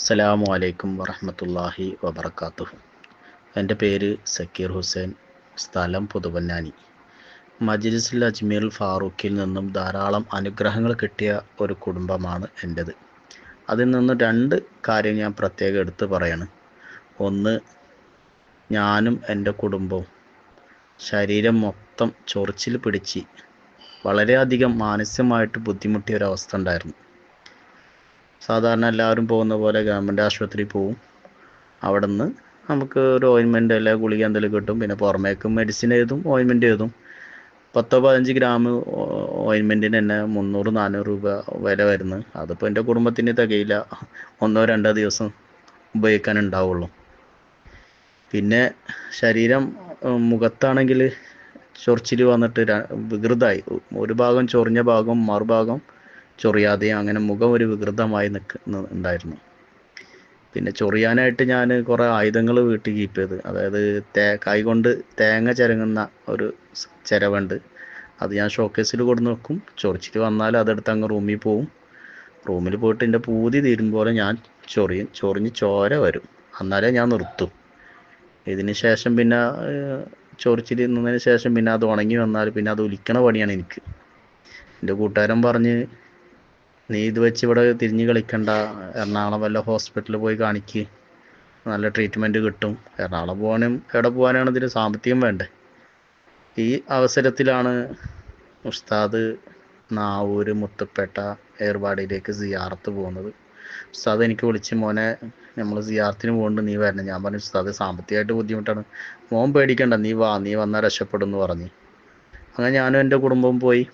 അസ്സലാമു അലൈക്കും വറഹമത്തല്ലാഹി വബർക്കാത്തു എന്റെ പേര് സക്കീർ ഹുസൈൻ സ്ഥലം പുതുവന്നാനി. മജ്ലിസുൽ അജ്മീർ ഫാറൂഖിൽ നിന്നും ധാരാളം അനുഗ്രഹങ്ങൾ കിട്ടിയ ഒരു കുടുംബമാണ് എന്റെത്. അതിൽ നിന്ന് രണ്ട് കാര്യം ഞാൻ പ്രത്യേകം എടുത്തു പറയാണ്. ഒന്ന് ഞാനും എന്റെ കുടുംബവും ശരീരം മൊത്തം ചൊറിച്ചിൽ പിടിച്ച് വളരെയധികം മാനസികമായിട്ട് ബുദ്ധിമുട്ടിയ ഒരവസ്ഥ ഉണ്ടായിരുന്നു. സാധാരണ എല്ലാവരും പോകുന്ന പോലെ ഗവൺമെന്റ് ആശുപത്രി പോവും. അവിടെ നിന്ന് നമുക്ക് ഒരു ഓയിൻമെന്റ് അല്ലെ ഗുളിക എന്തെങ്കിലും കിട്ടും. പിന്നെ പുറമേക്ക് മെഡിസിൻ എഴുതും ഓയിൻമെന്റ് എഴുതും പത്തോ പതിനഞ്ച് ഗ്രാം ഓയിൻമെന്റിന് തന്നെ മുന്നൂറ് നാനൂറ് രൂപ വില വരുന്നു. അതിപ്പോൾ എന്റെ കുടുംബത്തിന് തികയില്ല. ഒന്നോ രണ്ടോ ദിവസം ഉപയോഗിക്കാൻ ഉണ്ടാവുള്ളൂ പിന്നെ ശരീരം മുഖത്താണെങ്കിൽ ചൊറിച്ചിൽ വന്നിട്ട് വികൃതമായി ഒരു ഭാഗം ചൊറിഞ്ഞ ഭാഗം മറുഭാഗം ചൊറിയാതെയും അങ്ങനെ മുഖം ഒരു വികൃതമായി നിൽക്കുന്ന ഉണ്ടായിരുന്നു. പിന്നെ ചൊറിയാനായിട്ട് ഞാൻ കുറേ ആയുധങ്ങൾ വീട്ടിൽ കീപ്പ് ചെയ്ത്. അതായത് തേ കൈ കൊണ്ട് തേങ്ങ ചിരങ്ങുന്ന ഒരു ചിരവുണ്ട്. അത് ഞാൻ ഷോക്കേസിൽ കൊടുന്ന് വെക്കും. ചൊറിച്ചിട്ട് വന്നാൽ അതെടുത്ത് അങ്ങ് റൂമിൽ പോവും. റൂമിൽ പോയിട്ട് എന്റെ പൂതി തീരുമ്പോൾ ഞാൻ ചൊറിയും ചൊറിഞ്ഞ് ചോര വരും. എന്നാലേ ഞാൻ നിർത്തും. ഇതിന് ശേഷം പിന്നെ ചൊറിച്ചിൽ നിന്നതിന് ശേഷം പിന്നെ അത് ഉണങ്ങി വന്നാൽ പിന്നെ അത് ഒലിക്കണ പണിയാണ് എനിക്ക്. എന്റെ കൂട്ടുകാരൻ പറഞ്ഞ് നീ ഇത് വെച്ച് ഇവിടെ തിരിഞ്ഞ് കളിക്കണ്ട. എറണാകുളം വല്ല ഹോസ്പിറ്റലിൽ പോയി കാണിക്ക്. നല്ല ട്രീറ്റ്മെന്റ് കിട്ടും. എറണാകുളം പോകാനും എവിടെ പോകാനാണ് ഇതിന് സാമ്പത്തികം വേണ്ടേ? ഈ അവസരത്തിലാണ് ഉസ്താദ് നാവൂര് മുത്തപ്പേട്ട ഏർവാടിയിലേക്ക് സിയാറത്ത് പോകുന്നത്. ഉസ്താദ് എനിക്ക് വിളിച്ച് മോനെ നമ്മൾ സിയാറത്തിന് പോകുന്നുണ്ട് നീ വരണം. ഞാൻ പറഞ്ഞു ഉസ്താദ് സാമ്പത്തികമായിട്ട് ബുദ്ധിമുട്ടാണ്. മോൻ പേടിക്കണ്ട നീ വാ നീ വന്നാൽ രക്ഷപ്പെടും എന്ന് പറഞ്ഞു. അങ്ങനെ ഞാനും എന്റെ കുടുംബവും പോയി.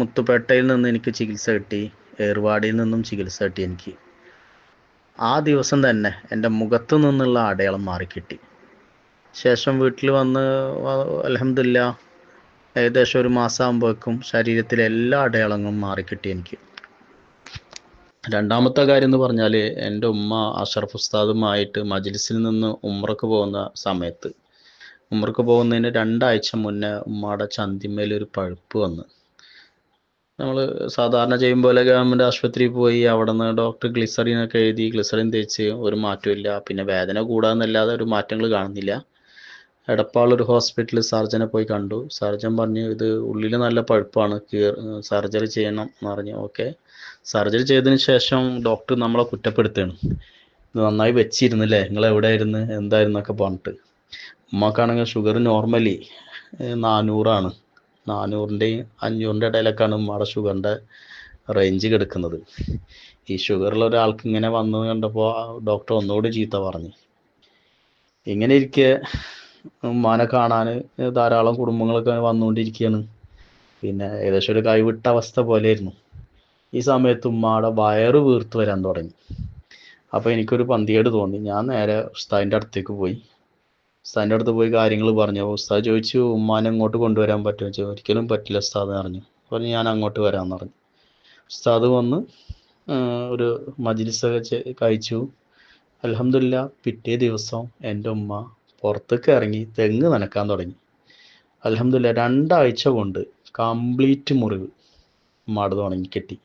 മുത്തുപേട്ടയിൽ നിന്ന് എനിക്ക് ചികിത്സ കിട്ടി. ഏർവാടിയിൽ നിന്നും ചികിത്സ കിട്ടി എനിക്ക്. ആ ദിവസം തന്നെ എന്റെ മുഖത്തു നിന്നുള്ള അടയാളം മാറിക്കിട്ടി. ശേഷം വീട്ടിൽ വന്ന് അലഹമില്ല ഏകദേശം ഒരു മാസം ആകുമ്പോഴേക്കും ശരീരത്തിലെ എല്ലാ അടയാളങ്ങളും മാറിക്കിട്ടി എനിക്ക്. രണ്ടാമത്തെ കാര്യം എന്ന് പറഞ്ഞാൽ എന്റെ ഉമ്മ അഷറഫ് ഉസ്താദുമായിട്ട് മജ്ലിസിൽ നിന്ന് ഉമ്രക്ക് പോകുന്ന സമയത്ത് ഉമ്രക്ക് പോകുന്നതിന് രണ്ടാഴ്ച മുന്നേ ഉമ്മയുടെ ചന്തിമേൽ ഒരു പഴുപ്പ് വന്ന്. നമ്മൾ സാധാരണ ചെയ്യും പോലെ ഗവൺമെന്റ് ആശുപത്രിയിൽ പോയി അവിടെ നിന്ന് ഡോക്ടർ ഗ്ലിസറിനൊക്കെ എഴുതി ഗ്ലിസറിൻ തേച്ച് ഒരു മാറ്റമില്ല പിന്നെ വേദന കൂടാന്നല്ലാതെ ഒരു മാറ്റങ്ങൾ കാണുന്നില്ല. എടപ്പാളൊരു ഹോസ്പിറ്റലിൽ സർജനെ പോയി കണ്ടു. സർജൻ പറഞ്ഞു ഇത് ഉള്ളിൽ നല്ല പഴുപ്പാണ്. സർജറി ചെയ്യണം എന്ന് പറഞ്ഞു. ഓക്കെ സർജറി ചെയ്തതിന് ശേഷം ഡോക്ടർ നമ്മളെ കുറ്റപ്പെടുത്തുകയാണ്. ഇത് നന്നായി വെച്ചിരുന്നില്ലേ? നിങ്ങൾ എവിടെയായിരുന്നു? എന്തായിരുന്നൊക്കെ പറഞ്ഞിട്ട്. ഉമ്മക്കാണെങ്കിൽ ഷുഗർ നോർമലി നാനൂറാണ്. നാനൂറിന്റെയും അഞ്ഞൂറിന്റെ ഇടയിലൊക്കെയാണ് ഉമ്മയുടെ ഷുഗറിന്റെ റേഞ്ച് കിടക്കുന്നത്. ഈ ഷുഗറുള്ള ഒരാൾക്ക് ഇങ്ങനെ വന്നു കണ്ടപ്പോൾ ഡോക്ടർ ഒന്നുകൂടി ചീത്ത പറഞ്ഞു. ഇങ്ങനെ ഇരിക്കെ ഉമ്മാനെ കാണാൻ ധാരാളം കുടുംബങ്ങളൊക്കെ വന്നുകൊണ്ടിരിക്കുകയാണ് പിന്നെ ഏകദേശം ഒരു കൈവിട്ട അവസ്ഥ പോലെയായിരുന്നു. ഈ സമയത്ത് ഉമ്മയുടെ വയറ് വീർത്ത് വരാൻ തുടങ്ങി. അപ്പോൾ എനിക്കൊരു പന്തികേട് തോന്നി. ഞാൻ നേരെ ഉസ്താദിന്റെ അടുത്തേക്ക് പോയി. ഉസ്താദിന്റെ അടുത്ത് പോയി കാര്യങ്ങൾ പറഞ്ഞു. ഉസ്താദ് ചോദിച്ചു ഉമ്മാനെ അങ്ങോട്ട് കൊണ്ടുവരാൻ പറ്റുമോ? ചോദിച്ചു ഒരിക്കലും പറ്റില്ല ഉസ്താദ് പറഞ്ഞു. പറഞ്ഞു ഞാൻ അങ്ങോട്ട് വരാമെന്ന് പറഞ്ഞു. ഉസ്താദ് വന്ന് ഒരു മജ്ലിസൊക്കെ കഴിച്ചു. അലഹമില്ല പിറ്റേ ദിവസം എന്റെ ഉമ്മ പുറത്തേക്ക് ഇറങ്ങി തെങ്ങ് നനക്കാൻ തുടങ്ങി. അലഹമില്ല രണ്ടാഴ്ച കൊണ്ട് കംപ്ലീറ്റ് മുറിവ് ഉമ്മാട് തുടങ്ങി കെട്ടി.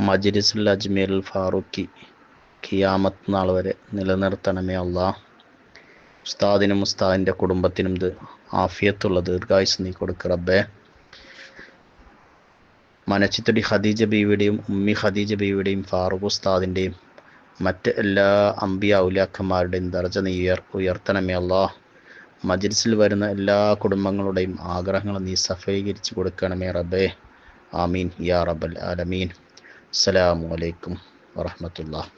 മജ്ലിസുൽ അജ്മീർ ഫാറൂഖി. ഖിയാമത്ത് നാൾ വരെ നിലനിർത്തണമേ അള്ളാ. ഉസ്താദിനും ഉസ്താദിന്റെ കുടുംബത്തിനും ഇത് ആഫിയത്തുള്ള ദീർഘായുസ് നീ കൊടുക്ക റബ്ബേ. മനച്ചിത്തടി ഖദീജ ബീവിയുടെയും ഉമ്മി ഖദീജ ബീവിയുടെയും ഫാറൂഖ് ഉസ്താദിന്റെയും മറ്റ് എല്ലാ അമ്പിയ ഔലിയാക്കന്മാരുടെയും ദർജ നീ ഉയർ ഉയർത്തണമേ അള്ളാ. മജ്ലിസിൽ വരുന്ന എല്ലാ കുടുംബങ്ങളുടെയും ആഗ്രഹങ്ങൾ നീ സഫീകരിച്ച് കൊടുക്കണമേ റബ്ബേ. ആമീൻ. യാ റബ്ബൽ ആലമീൻ. അസ്സലാമു അലൈക്കും വറഹമത്തുള്ള